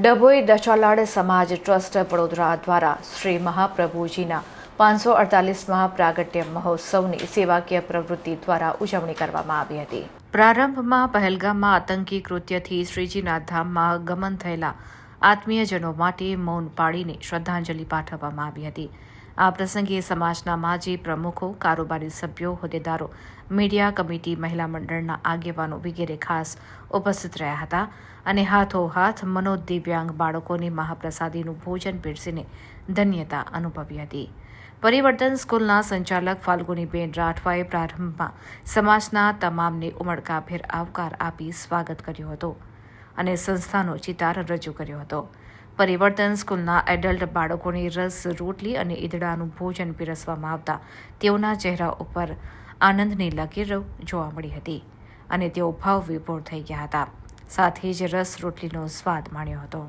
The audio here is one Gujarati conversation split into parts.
ડભોઈ દશાલાડ સમાજ ટ્રસ્ટ વડોદરા દ્વારા શ્રી મહાપ્રભુજીના પાંચસો અડતાલીસમાં પ્રાગટ્ય મહોત્સવની સેવાકીય પ્રવૃત્તિ દ્વારા ઉજવણી કરવામાં આવી હતી. પ્રારંભમાં પહેલગામમાં આતંકી કૃત્યથી શ્રીજીના ધામમાં ગમન થયેલા આત્મીયજનો માટે મૌન પાળીને શ્રદ્ધાંજલિ પાઠવવામાં આવી હતી. આ પ્રસંગે સમાજના માજી પ્રમુખો, કારોબારી સભ્યો, હોદ્દેદારો, મીડિયા કમિટી, મહિલા મંડળના આગેવાનો વગેરે ખાસ ઉપસ્થિત રહ્યા હતા અને હાથોહાથ મનોદિવ્યાંગ બાળકોની મહાપ્રસાદીનું ભોજન પીરસીને ધન્યતા અનુભવી હતી. પરિવર્તન સ્કૂલના સંચાલક ફાલ્ગુનીબેન રાઠવાએ પ્રારંભમાં સમાજના તમામને ઉમળકાભેર આવકાર આપી સ્વાગત કર્યું હતું અને સંસ્થાનો ચિતાર રજૂ કર્યો હતો. પરિવર્તન સ્કૂલના એડલ્ટ બાળકોને રસ, રોટલી અને ઈદડાનું ભોજન પીરસવામાં આવતા તેઓના ચહેરા ઉપર આનંદની લકીરો જોવા મળી હતી અને તેઓ ભાવ વિભોર થઈ ગયા હતા. સાથે જ રસ, રોટલીનો સ્વાદ માણ્યો હતો.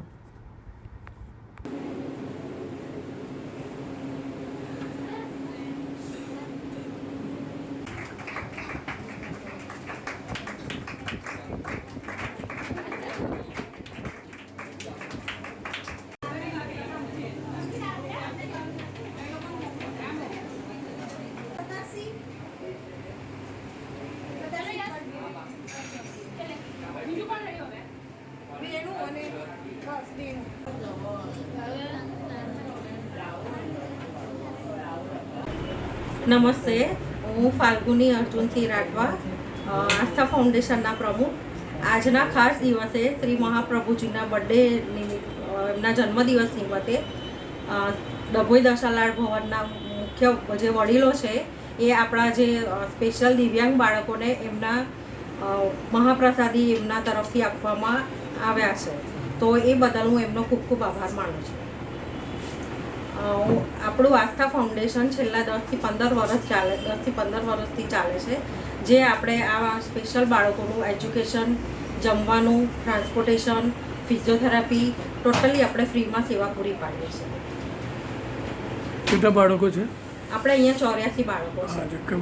નમસ્તે, હું ફાલ્ગુની અર્જુનસિંહ રાઠવા આસ્થા ફાઉન્ડેશનના પ્રમુખ. આજના ખાસ દિવસે શ્રી મહાપ્રભુજીના બર્થડે એમના જન્મદિવસ નિમિત્તે ડભોઈ દશાલાડ ભવનના મુખ્ય જે વડીલો છે, એ આપણા જે સ્પેશિયલ દિવ્યાંગ બાળકોને એમના મહાપ્રસાદી એમના તરફથી આપવામાં આવ્યા છે. તો એ બદલ હું એમનો ખૂબ ખૂબ આભાર માનું છું. આપણું આસ્થા ફાઉન્ડેશન છેલ્લા દસથી પંદર વર્ષ ચાલે, દસથી પંદર વર્ષથી ચાલે છે. જે આપણે આ સ્પેશિયલ બાળકોનું એજ્યુકેશન જમવાનું ટ્રાન્સપોર્ટેશન ફિઝિયોથેરાપી ટોટલી આપણે ફ્રીમાં સેવા પૂરી પાડીએ છીએ. કેટલા બાળકો છે? આપણે અહીંયા ચોર્યાસી બાળકો છે.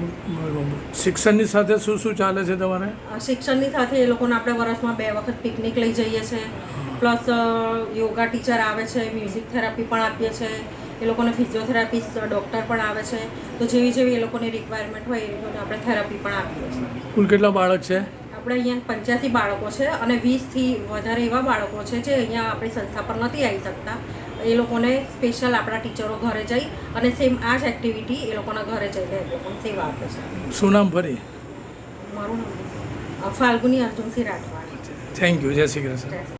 શિક્ષણની સાથે શું શું ચાલે છે તમારે? શિક્ષણની સાથે એ લોકોને આપણે વર્ષમાં બે વખત પિકનિક લઈ જઈએ છીએ પ્લસ યોગા ટીચર આવે છે મ્યુઝિક થેરાપી પણ આપીએ છીએ એ લોકોને ફિઝિયોથેરાપિસ્ટ ડૉક્ટર પણ આવે છે. તો જેવી જેવી એ લોકોની રિક્વાયરમેન્ટ હોય એ લોકોને આપણે થેરાપી પણ આપીએ છીએ. કુલ કેટલા બાળક છે? આપણે અહીંયા પંચ્યાસી બાળકો છે અને વીસથી વધારે એવા બાળકો છે જે અહીંયા આપણી સંસ્થા પર નથી આવી શકતા. એ લોકોને સ્પેશિયલ આપણા ટીચરો ઘરે જઈ અને સેમ આ જ એક્ટિવિટી એ લોકોના ઘરે જઈને એ લોકોને સેવા આપે છે. શું નામ ફરી? મારું નામ ફાલ્ગુની અર્જુનસિંહ રાઠવા. થેન્ક યુ જય શ્રી કૃષ્ણ.